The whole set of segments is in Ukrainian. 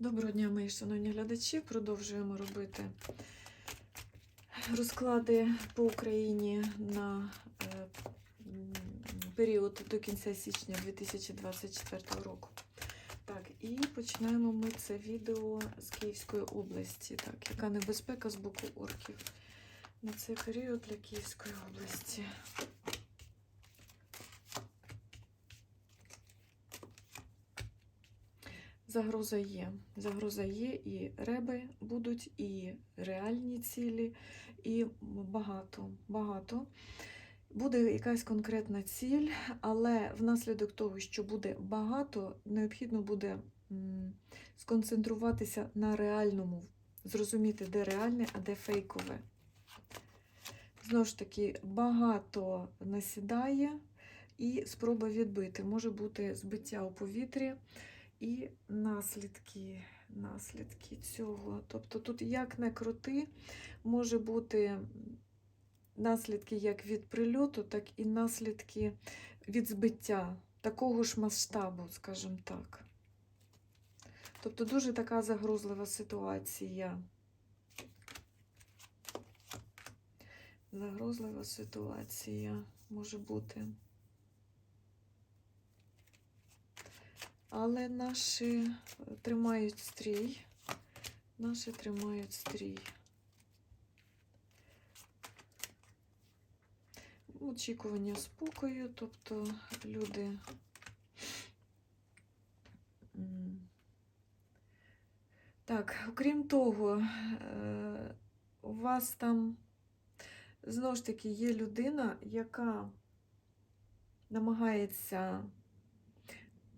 Доброго дня, мої шановні глядачі. Продовжуємо робити розклади по Україні на е, період до кінця січня 2024 року. Так, і починаємо ми це відео з Київської області. Так, яка небезпека з боку орків на цей період для Київської області. Загроза є. Загроза є, і реби будуть, і реальні цілі, і багато, багато. Буде якась конкретна ціль, але внаслідок того, що буде багато, необхідно буде сконцентруватися на реальному, зрозуміти, де реальне, а де фейкове. Знову ж таки, багато насідає, і спроба відбити. Може бути збиття у повітрі і наслідки, наслідки цього. Тобто тут як не крути, може бути наслідки як від прильоту, так і наслідки від збиття такого ж масштабу, скажімо так. Тобто дуже така загрозлива ситуація. Загрозлива ситуація може бути. Але наші е, тримають стрій. Наші тримають стрій. Очікування спокою, тобто люди. Так, окрім того, е, у вас там знову ж таки є людина, яка намагається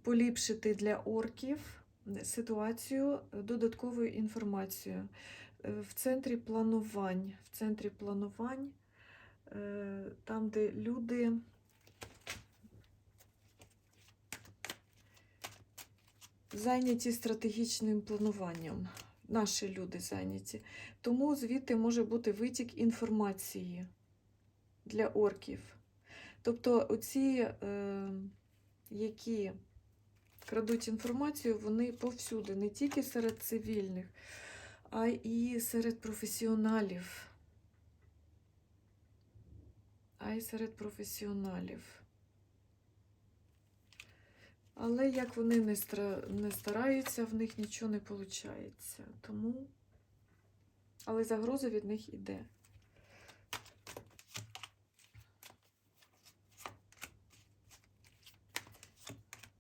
поліпшити для орків ситуацію додатковою інформацією. Е, В центрі планувань, в центрі планувань, е, там, де люди зайняті стратегічним плануванням. Наші люди зайняті. Тому звідти може бути витік інформації для орків. Тобто, оці, е, які крадуть інформацію, вони повсюди, не тільки серед цивільних, а і серед професіоналів. А й серед професіоналів. Але як вони не, не стараються, в них нічого не виходить. Тому. Але загроза від них іде.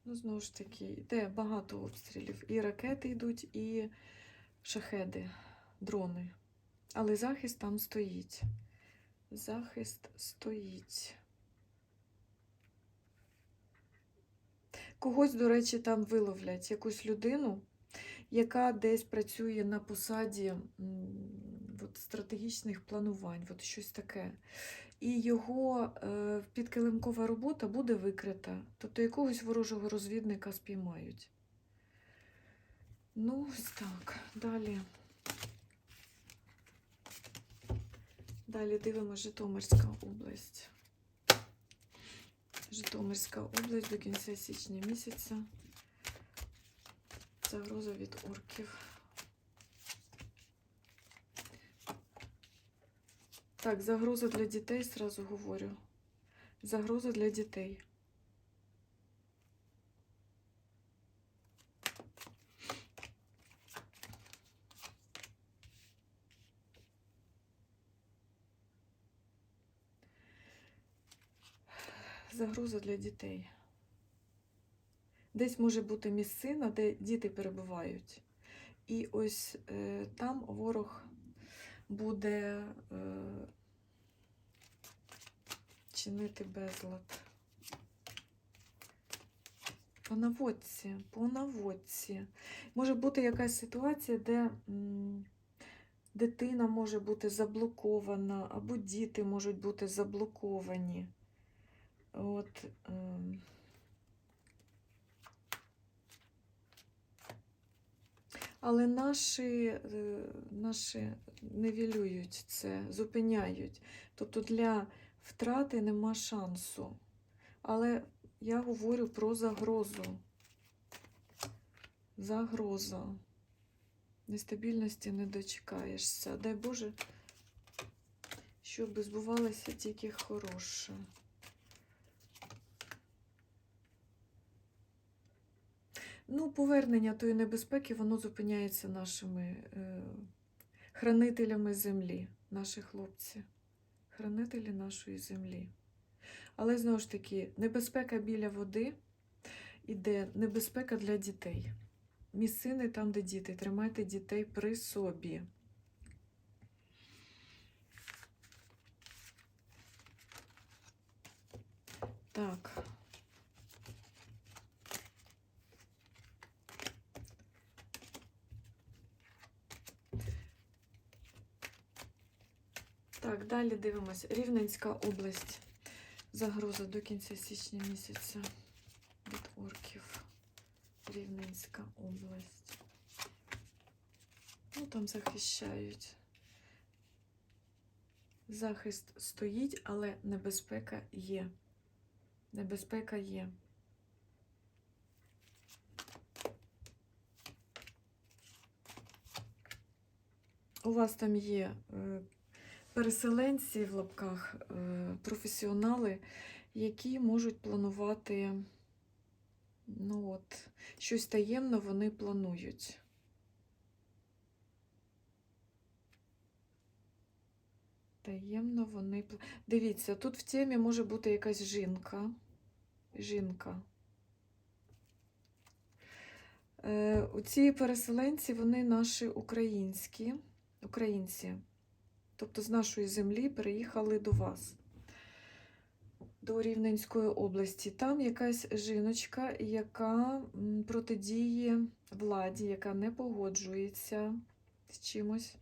Ну, знову ж таки, йде багато обстрілів. І ракети йдуть, і шахеди, дрони. Але захист там стоїть. Захист стоїть. Когось, до речі, там виловлять якусь людину, яка десь працює на посаді от, стратегічних планувань, от щось таке. І його е, підкилимкова робота буде викрита, тобто якогось ворожого розвідника спіймають. Ну, ось так. Далі. Далі дивимося Житомирська область. Житомирська область до кінця січня місяця. Загроза від орків. Так, загроза для дітей, сразу говорю. Загроза для дітей. Загроза для дітей. Десь може бути місцина, де діти перебувають. І ось е, там ворог буде е, чинити безлад. По наводці, по наводці. Може бути якась ситуація, де м, дитина може бути заблокована, або діти можуть бути заблоковані. От, ем, Але наші, е, наші невілюють це, зупиняють. Тобто для втрати нема шансу. Але я говорю про загрозу. Загроза. Нестабільності не дочекаєшся. Дай Боже, щоб збувалося тільки хороше. Ну, повернення тої небезпеки, воно зупиняється нашими е, хранителями землі, наші хлопці, хранителі нашої землі. Але знову ж таки, небезпека біля води іде небезпека для дітей. Місцини там, де діти. Тримайте дітей при собі. Так. Так, далі дивимося. Рівненська область. Загроза до кінця січня місяця від орків. Рівненська область. Ну, там захищають. Захист стоїть, але небезпека є. Небезпека є. У вас там є е, переселенці в лапках, е, професіонали, які можуть планувати, ну от, щось таємно вони планують. Таємно вони Дивіться, тут в темі може бути якась жінка. Жінка. Е, ці переселенці, вони наші українські, українці. Тобто з нашої землі переїхали до вас, до Рівненської області. Там якась жіночка, яка протидіє владі, яка не погоджується з чимось.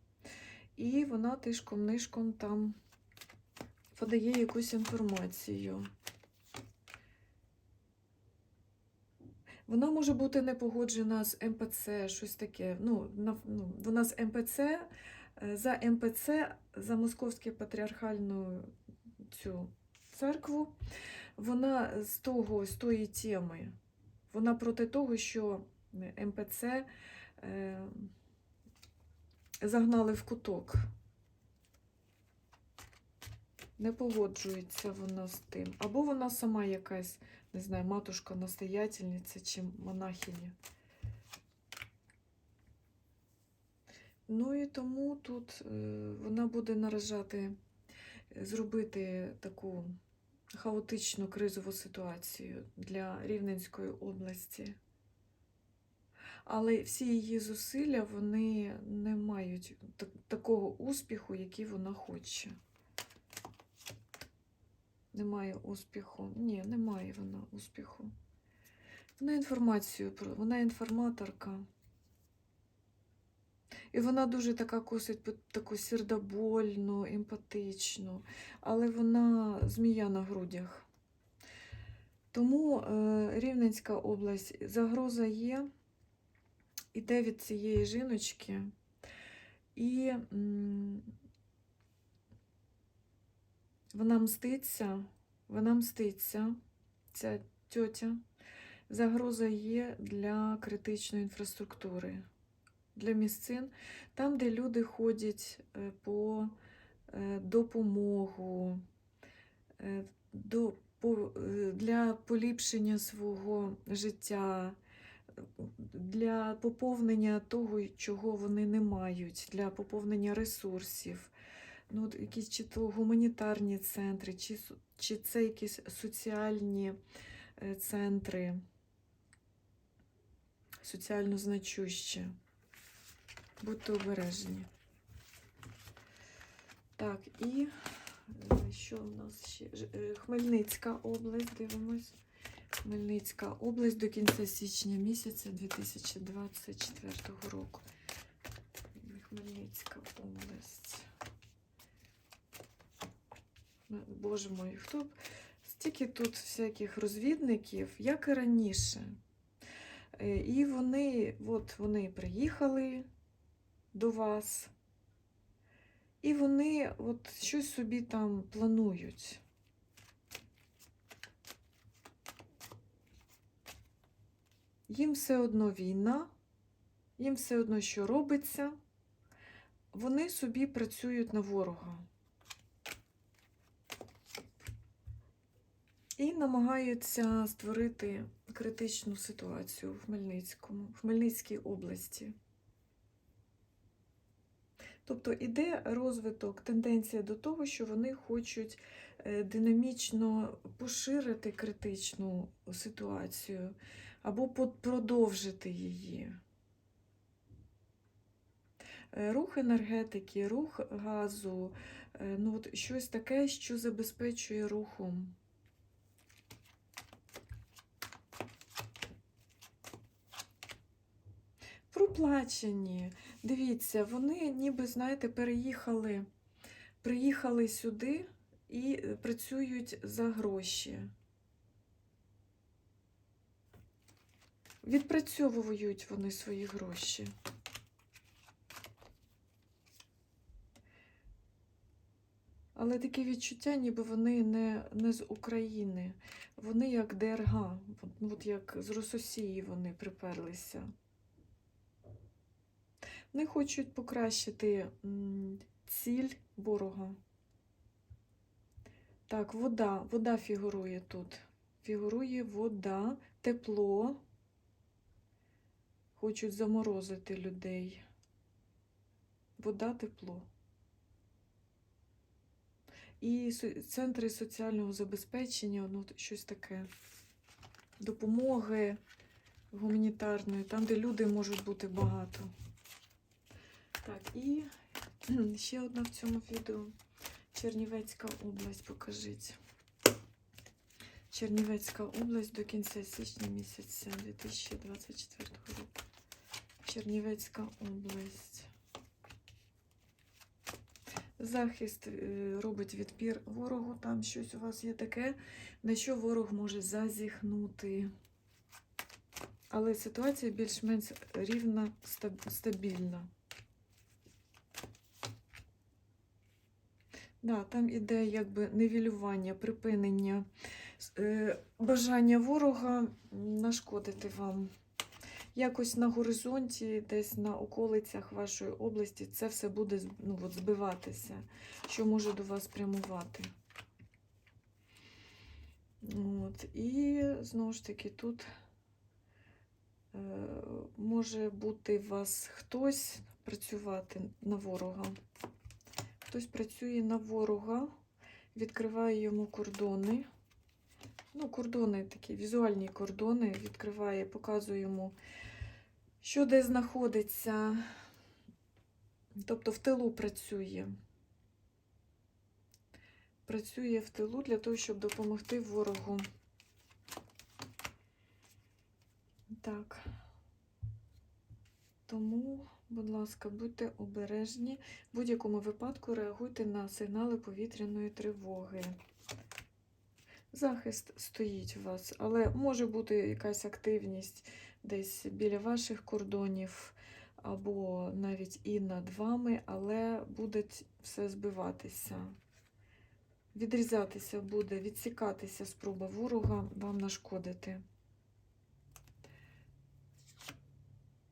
І вона тишком-нишком там подає якусь інформацію. Вона може бути не погоджена з МПЦ, щось таке. Ну, ну, вона з МПЦ, за МПЦ, за Московську патріархальну цю церкву. Вона з того, з тої теми, вона проти того, що МПЦ е, загнали в куток. Не погоджується вона з тим. Або вона сама якась, не знаю, матушка, настоятельниця чи монахиня. Ну і тому тут е, вона буде наражати, е, зробити таку хаотичну кризову ситуацію для Рівненської області. Але всі її зусилля вони не мають так- такого успіху, який вона хоче. Немає успіху. Ні, немає вона успіху. Вона інформацію. Вона інформаторка. І вона дуже така косить таку сердобольну, емпатичну, але вона змія на грудях. Тому е, Рівненська область загроза є, іде від цієї жіночки. І вона мститься, вона мститься, ця тьотя. Загроза є для критичної інфраструктури, для місцин, там, де люди ходять е, по е, допомогу, е, до, по, для поліпшення свого життя, для поповнення того, чого вони не мають, для поповнення ресурсів. Ну, якісь чи то гуманітарні центри, чи, чи це якісь соціальні центри, соціально значущі. Будьте обережні. Так, і е, що в нас ще? Е, Хмельницька область, дивимось. Хмельницька область до кінця січня місяця 2024 року. Хмельницька область. Боже мой, хто б стільки тут всяких розвідників, як і раніше. Е, І вони, от вони приїхали до вас, і вони от щось собі там планують. Їм все одно війна, їм все одно, що робиться, вони собі працюють на ворога. І намагаються створити критичну ситуацію в Хмельницькому, в Хмельницькій області. Тобто іде розвиток, тенденція до того, що вони хочуть е, динамічно поширити критичну ситуацію або продовжити її. Е, Рух енергетики, рух газу, е, ну от щось таке, що забезпечує рухом. Проплачені. Дивіться, вони ніби, знаєте, переїхали, приїхали сюди і е, працюють за гроші. Відпрацьовують вони свої гроші. Але таке відчуття, ніби вони не, не з України. Вони як ДРГ, от, ну, як з Рососії вони приперлися. Вони хочуть покращити ціль ворога. Так, вода. Вода фігурує тут. Фігурує вода, тепло. Хочуть заморозити людей. Вода, тепло. І центри соціального забезпечення, ну, щось таке. Допомоги гуманітарної, там, де люди можуть бути багато. Так, і ще одна в цьому відео. Чернівецька область, покажіть. Чернівецька область до кінця січня місяця 2024 року. Чернівецька область. Захист е, робить відпір ворогу. Там щось у вас є таке, на що ворог може зазіхнути. Але ситуація більш-менш рівна, стабільна. Да, там іде якби нивелювання, припинення е, бажання ворога нашкодити вам. Якось на горизонті, десь на околицях вашої області, це все буде ну, от, збиватися, що може до вас прямувати. От. І знову ж таки, тут е, може бути у вас хтось працювати на ворога. Хтось працює на ворога, відкриває йому кордони. Ну, кордони такі, візуальні кордони, відкриває, показує йому, що де знаходиться. Тобто в тилу працює. Працює в тилу для того, щоб допомогти ворогу. Так. Тому, будь ласка, будьте обережні. В будь-якому випадку реагуйте на сигнали повітряної тривоги. Захист стоїть у вас, але може бути якась активність десь біля ваших кордонів, або навіть і над вами, але буде все збиватися. Відрізатися буде, відсікатися спроба ворога вам нашкодити.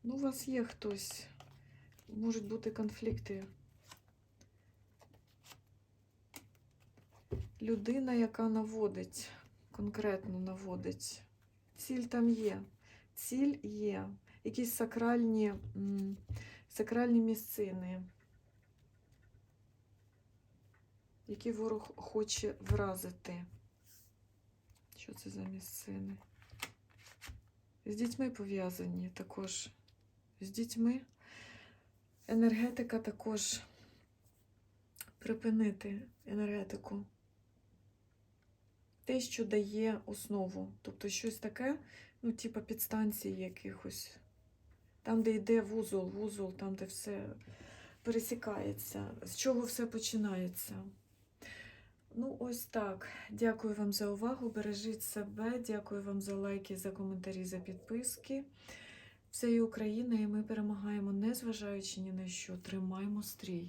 Ну, у вас є хтось, можуть бути конфлікти. Людина, яка наводить, конкретно наводить. Ціль там є. Ціль є. Якісь сакральні, сакральні місцини, які ворог хоче вразити. Що це за місцини? З дітьми пов'язані також. З дітьми. Енергетика також припинити енергетику. Те, що дає основу. Тобто щось таке, ну, типа підстанції якихось. Там, де йде вузол, вузол, там, де все пересікається, з чого все починається. Ну, ось так. Дякую вам за увагу. Бережіть себе. Дякую вам за лайки, за коментарі, за підписки. Все України, і ми перемагаємо, незважаючи ні на що. Тримаймо стрій.